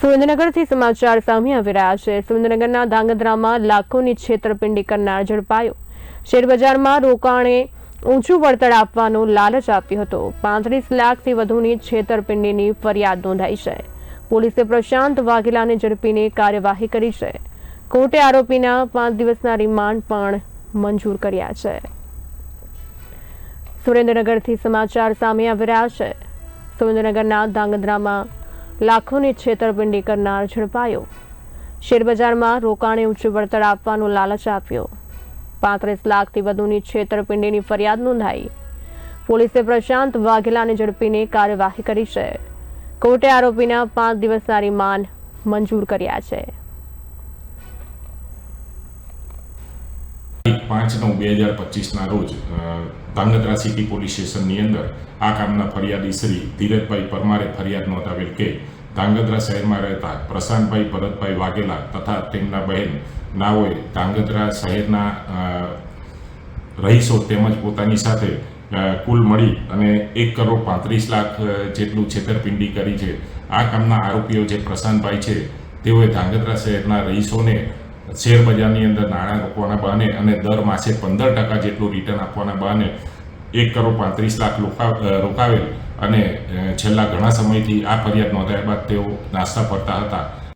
સુરેન્દ્રનગરથી સમાચાર સામે આવી રહ્યા છે. સુરેન્દ્રનગરના ધાંગધ્રામાં લાખોની છેતરપિંડી કરનાર ઝડપાયો. શેરબજારમાં રોકાણે ઊંચું વળતર આપવાનો લાલચ આપ્યો હતો. પાંત્રીસ લાખથી વધુની છેતરપિંડીની ફરિયાદ નોંધાઈ છે. પોલીસે પ્રશાંત વાઘેલાને ઝડપીને કાર્યવાહી કરી છે. કોર્ટે આરોપીના પાંચ દિવસના રિમાન્ડ પણ મંજૂર કર્યા છે. સુરેન્દ્રનગરથી સમાચાર સામે આવી રહ્યા છે. સુરેન્દ્રનગરના ધાંગધ્રામાં લાખોની છેતરપિંડી કરનાર ઝડપાયો. શેરબજારમાં રોકાણે ઊંચું વળતર આપવાનો લાલચ આપ્યો. પાંત્રીસ લાખથી વધુની છેતરપિંડીની ફરિયાદ નોંધાઈ. પોલીસે પ્રશાંત વાઘેલાને ઝડપીને કાર્યવાહી કરી છે. કોર્ટે આરોપીના પાંચ દિવસના રિમાન્ડ મંજૂર કર્યા છે. પાંચ નવ બે હજાર પચીસના રોજ ધાંગધ્રા સિટી પોલીસ સ્ટેશનની અંદર આ કામના ફરિયાદી શ્રી ધીરજભાઈ પરમારે ફરિયાદ નોંધાવેલ કે ધાંગધ્રા શહેરમાં રહેતા પ્રશાંતભાઈ ભરતભાઈ વાઘેલા તથા તેમના બહેન નાઓએ ધાંગધ્રા શહેરના રહીશો તેમજ પોતાની સાથે કુલ મળી અને એક કરોડ પાંત્રીસ લાખ જેટલું છેતરપિંડી કરી છે. આ કામના આરોપીઓ જે પ્રશાંતભાઈ છે, તેઓએ ધાંગધ્રા શહેરના રહીશોને શેર બજારની અંદર નાણાં રોકવાના બહાને અને દર માસે પંદર ટકા જેટલું રિટર્ન આપવાના બહાને એક કરોડ પાંત્રીસ લાખ રોકા- રોકાવેલ. અને છેલ્લા ઘણા સમયથી આ ફરિયાદ નોંધાયા બાદ તેઓ નાસ્તા ફરતા હતા.